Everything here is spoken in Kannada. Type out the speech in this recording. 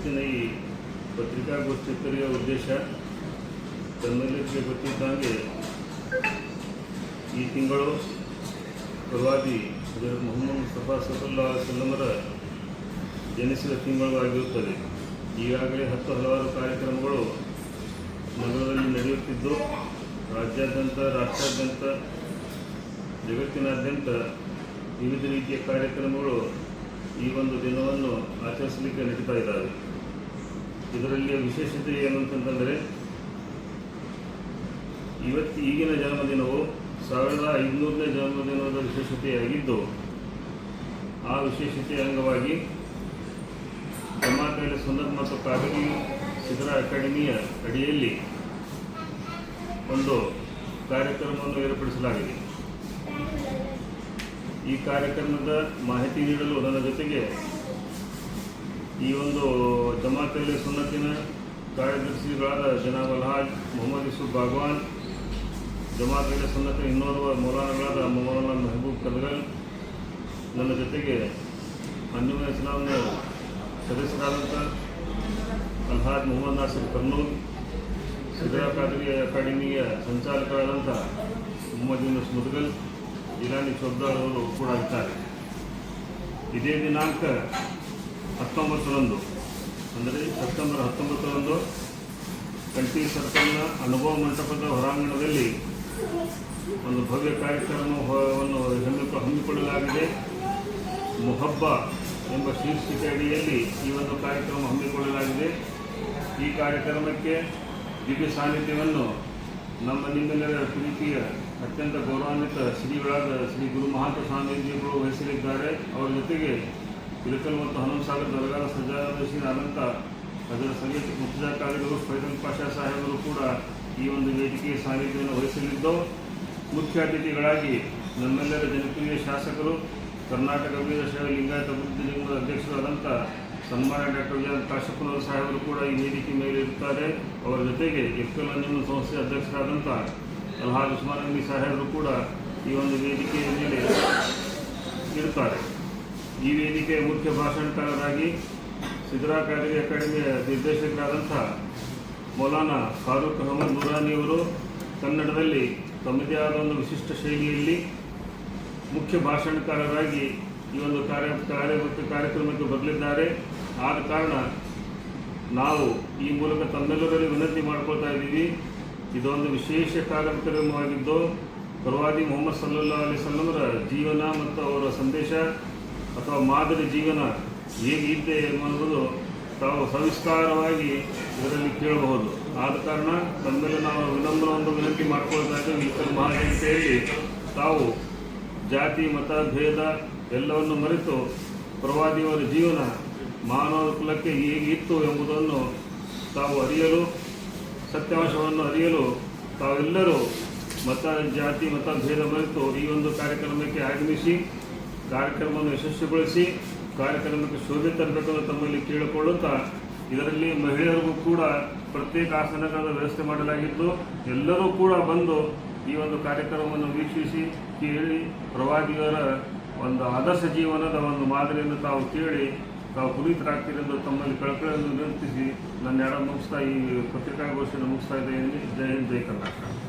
ಈ ಪತ್ರಿಕಾಗೋಷ್ಠಿ ಕರೆಯುವ ಉದ್ದೇಶ ತಮ್ಮೆಲ್ಲರಿಗೆ ಗೊತ್ತಿದ್ದಂಗೆ ಈ ತಿಂಗಳು ಪ್ರವಾದಿ ಮೊಹಮ್ಮದ್ ಮುಸ್ತಫಾ ಸಫಲ್ಲಾ ಸಲ್ಲಮರ ಜನಿಸಿದ ತಿಂಗಳು ಆಗಿರುತ್ತದೆ ಈಗಾಗಲೇ ಹತ್ತು ಹಲವಾರು ಕಾರ್ಯಕ್ರಮಗಳು ನಗರದಲ್ಲಿ ನಡೆಯುತ್ತಿದ್ದು, ರಾಜ್ಯಾದ್ಯಂತ, ರಾಷ್ಟ್ರಾದ್ಯಂತ, ಜಗತ್ತಿನಾದ್ಯಂತ ವಿವಿಧ ರೀತಿಯ ಕಾರ್ಯಕ್ರಮಗಳು ಈ ಒಂದು ದಿನವನ್ನು ಆಚರಿಸಲಿಕ್ಕೆ ನಡೀತಾ ಇದ್ದಾವೆ. ಇದರಲ್ಲಿ ವಿಶೇಷತೆ ಏನು ಅಂತಂತಂದರೆ, ಇವತ್ತು ಈಗಿನ ಜನ್ಮದಿನವು ಸಾವಿರದ ಐನೂರನೇ ಜನ್ಮದಿನದ ವಿಶೇಷತೆಯಾಗಿದ್ದು, ಆ ವಿಶೇಷತೆಯ ಅಂಗವಾಗಿ ಜಮಾತಲ್ಲಿ ಸುಂದರ್ ಮತ್ತು ಕಾವೇರಿ ಚಿತ್ರ ಅಕಾಡೆಮಿಯ ಅಡಿಯಲ್ಲಿ ಒಂದು ಕಾರ್ಯಕ್ರಮವನ್ನು ಏರ್ಪಡಿಸಲಾಗಿದೆ. ಈ ಕಾರ್ಯಕ್ರಮದ ಮಾಹಿತಿ ನೀಡಲು ನನ್ನ ಜೊತೆಗೆ ಈ ಒಂದು ಜಮಾತಲ್ಲಿ ಸುನ್ನತಿನ ಕಾರ್ಯದರ್ಶಿಗಳಾದ ಜನಾಬ್ ಅಲ್ಹಾಜ್, ಮೊಹಮ್ಮದ್ ಯೂಸುಫ್ ಬಾಗ್ವಾನ್, ಜಮಾತಲ್ಲಿ ಸುನ್ನತಿನ ಇನ್ನೋರ್ವ ಮೌಲಾನಗಳಾದ ಮೌಲಾನ ಮೆಹಬೂಬ್ ಕದಗಲ್, ನನ್ನ ಜೊತೆಗೆ ಅನ್ಯಮ ಇಸ್ಲಾಂನ ಸದಸ್ಯರಾದಂಥ ಅಲ್ಹಾಜ್ ಮೊಹಮ್ಮದ್ ನಾಸಿರ್ ಕರ್ನೂಲ್, ಸಿದ್ರಾ ಅಕಾಡೆಮಿಯ ಸಂಚಾಲಕರಾದಂಥ ಮೊಹಮ್ಮದ್ ಯೂನಸ್ ಮುದ್ಗಲ್, ಇರಾನಿ ಚೌದಾರ್ ಅವರು ಕೂಡ ಇದ್ದಾರೆ. ಇದೇ ದಿನಾಂಕ ಹತ್ತೊಂಬತ್ತರಂದು. ಅಂದರೆ ಸೆಪ್ಟೆಂಬರ್ ಹತ್ತೊಂಬತ್ತರಂದು ಕಂಟಿ ಸರ್ಕಲ್ನ ಅನುಭವ ಮಂಟಪದ ಹೊರಾಂಗಣದಲ್ಲಿ ಒಂದು ಭವ್ಯ ಕಾರ್ಯಕ್ರಮವನ್ನು ಹಮ್ಮಿಕೊ ಹಮ್ಮಿಕೊಳ್ಳಲಾಗಿದೆ. ಮೊಹಬ್ಬ ಎಂಬ ಶೀರ್ಷಿಕೆ ಅಡಿಯಲ್ಲಿ ಈ ಒಂದು ಕಾರ್ಯಕ್ರಮ ಹಮ್ಮಿಕೊಳ್ಳಲಾಗಿದೆ. ಈ ಕಾರ್ಯಕ್ರಮಕ್ಕೆ ದಿವ್ಯ ಸಾನ್ನಿಧ್ಯವನ್ನು ನಮ್ಮ ನಿಮ್ಮೆಲ್ಲರ ಪ್ರೀತಿಯ ಅತ್ಯಂತ ಗೌರವಾನ್ವಿತ ಶ್ರೀಗಳಾದ ಶ್ರೀ ಗುರು ಮಹಾಂತ ಸ್ವಾಮೀಜಿಗಳು ವಹಿಸಲಿದ್ದಾರೆ. ಅವರ ಜೊತೆಗೆ ಇಳಕಲ್ ಮತ್ತು ಹನುಮಸಾಗರ ದರ್ಗಾದ ಸಜ್ಜಾದಶಿ ಅನಂತ ಅದರ ಸಂಗೀತ ಮುಖ್ಯ ಕಾರ್ಯಗಳು ಫೈಜಲ್ ಪಾಷಾ ಸಾಹೇಬರು ಕೂಡ ಈ ಒಂದು ವೇದಿಕೆಯ ಸಾನ್ನಿಧ್ಯವನ್ನು ವಹಿಸಲಿದ್ದು, ಮುಖ್ಯ ಅತಿಥಿಗಳಾಗಿ ನಮ್ಮೆಲ್ಲರ ಜನಪ್ರಿಯ ಶಾಸಕರು, ಕರ್ನಾಟಕ ವೀರಶೈವ ಲಿಂಗಾಯತ ಅಭಿವೃದ್ಧಿ ನಿಗಮದ ಅಧ್ಯಕ್ಷರಾದಂಥ ಸನ್ಮಾನ್ಯ ಡಾಕ್ಟರ್ ವಿಜಯ ಕಾಶಪ್ಪನವರು ಸಾಹೇಬರು ಕೂಡ ಈ ವೇದಿಕೆ ಮೇಲೆ ಇರುತ್ತಾರೆ. ಅವರ ಜೊತೆಗೆ ಎಫ್ಎಲ್ ಅಂಜನ ಸಂಸ್ಥೆ ಅಧ್ಯಕ್ಷರಾದಂಥ ಅಲ್ಹಾದ್ ಉಸ್ಮಾನ್ ಅಂಗಿ ಸಾಹೇಬರು ಕೂಡ ಈ ಒಂದು ವೇದಿಕೆಯ ಮೇಲೆ ಇರುತ್ತಾರೆ. ಈ ವೇದಿಕೆಯ ಮುಖ್ಯ ಭಾಷಣಕಾರರಾಗಿ ಸಿದ್ರಾ ಕಾದರಿ ಅಕಾಡೆಮಿಯ ನಿರ್ದೇಶಕರಾದಂಥ ಮೌಲಾನಾ ಫಾರೂಕ್ ಅಹಮದ್ ನೂರಾನಿಯವರು ಕನ್ನಡದಲ್ಲಿ ತಮ್ಮದೇ ಆದ ಒಂದು ವಿಶಿಷ್ಟ ಶೈಲಿಯಲ್ಲಿ ಮುಖ್ಯ ಭಾಷಣಕಾರರಾಗಿ ಈ ಒಂದು ಕಾರ್ಯ ಕಾರ್ಯ ಕಾರ್ಯಕ್ರಮಕ್ಕೆ ಬರಲಿದ್ದಾರೆ. ಆದ ಕಾರಣ ನಾವು ಈ ಮೂಲಕ ತಮ್ಮೆಲ್ಲರಲ್ಲಿ ವಿನಂತಿ ಮಾಡ್ಕೊಳ್ತಾ ಇದ್ದೀವಿ. ಇದೊಂದು ವಿಶೇಷ ಕಾರ್ಯಕ್ರಮವಾಗಿದ್ದು, ಪ್ರವಾದಿ ಮೊಹಮ್ಮದ್ ಸಲ್ಲಾ ಅಲಿ ಸಲ್ಲಮರ ಜೀವನ ಮತ್ತು ಅವರ ಸಂದೇಶ. ಅಥವಾ ಮಾದರಿ ಜೀವನ ಹೇಗಿದೆ ಎಂಬುದು ತಾವು ಸವಿಸ್ತಾರವಾಗಿ ಇದರಲ್ಲಿ ಕೇಳಬಹುದು. ಆದ ಕಾರಣ ತಮ್ಮೆಲ್ಲ ನಾವು ವಿನಮ್ರ ಒಂದು ವಿನಂತಿ ಮಾಡಿಕೊಳ್ತಾ ಇದ್ದೇವೆ. ಮಹಾಜನತೆಯಲ್ಲಿ ತಾವು ಜಾತಿ, ಮತ, ಭೇದ ಎಲ್ಲವನ್ನು ಮರೆತು ಪ್ರವಾದಿಯವರ ಜೀವನ ಮಾನವ ಕುಲಕ್ಕೆ ಹೇಗಿತ್ತು ಎಂಬುದನ್ನು ತಾವು ಅರಿಯಲು, ಸತ್ಯಾಂಶವನ್ನು ಅರಿಯಲು ತಾವೆಲ್ಲರೂ ಮತ, ಜಾತಿ, ಮತ, ಭೇದ ಮರೆತು ಈ ಒಂದು ಕಾರ್ಯಕ್ರಮಕ್ಕೆ ಆಗಮಿಸಿ ಕಾರ್ಯಕ್ರಮವನ್ನು ಯಶಸ್ವಿಗೊಳಿಸಿ ಕಾರ್ಯಕ್ರಮಕ್ಕೆ ಶೋಭೆ ತರಬೇಕೆಂದು ತಮ್ಮಲ್ಲಿ ಕೇಳಿಕೊಳ್ಳುತ್ತಾ ಇದರಲ್ಲಿ ಮಹಿಳೆಯರಿಗೂ ಕೂಡ ಪ್ರತ್ಯೇಕ ಆಸನಗಳ ವ್ಯವಸ್ಥೆ ಮಾಡಲಾಗಿದ್ದು ಎಲ್ಲರೂ ಕೂಡ ಬಂದು ಈ ಒಂದು ಕಾರ್ಯಕ್ರಮವನ್ನು ವೀಕ್ಷಿಸಿ ಕೇಳಿ ಪ್ರವಾದಿಯವರ ಒಂದು ಆದರ್ಶ ಜೀವನದ ಒಂದು ಮಾದರಿಯನ್ನು ತಾವು ಕೇಳಿ ತಾವು ಪುನೀತರಾಗ್ತೀರೆಂದು ತಮ್ಮಲ್ಲಿ ಕಳಕಳಿಯನ್ನು ವಿನಂತಿಸಿ ನನ್ನ ಎಡ ಮುಗಿಸ್ತಾ ಈ ಪತ್ರಿಕಾಗೋಷ್ಠಿಯನ್ನು ಮುಗಿಸ್ತಾ ಇದ್ದೇನೆ. ಜೈ ಹಿಂದ್, ಜೈ ಕರ್ನಾಟಕ.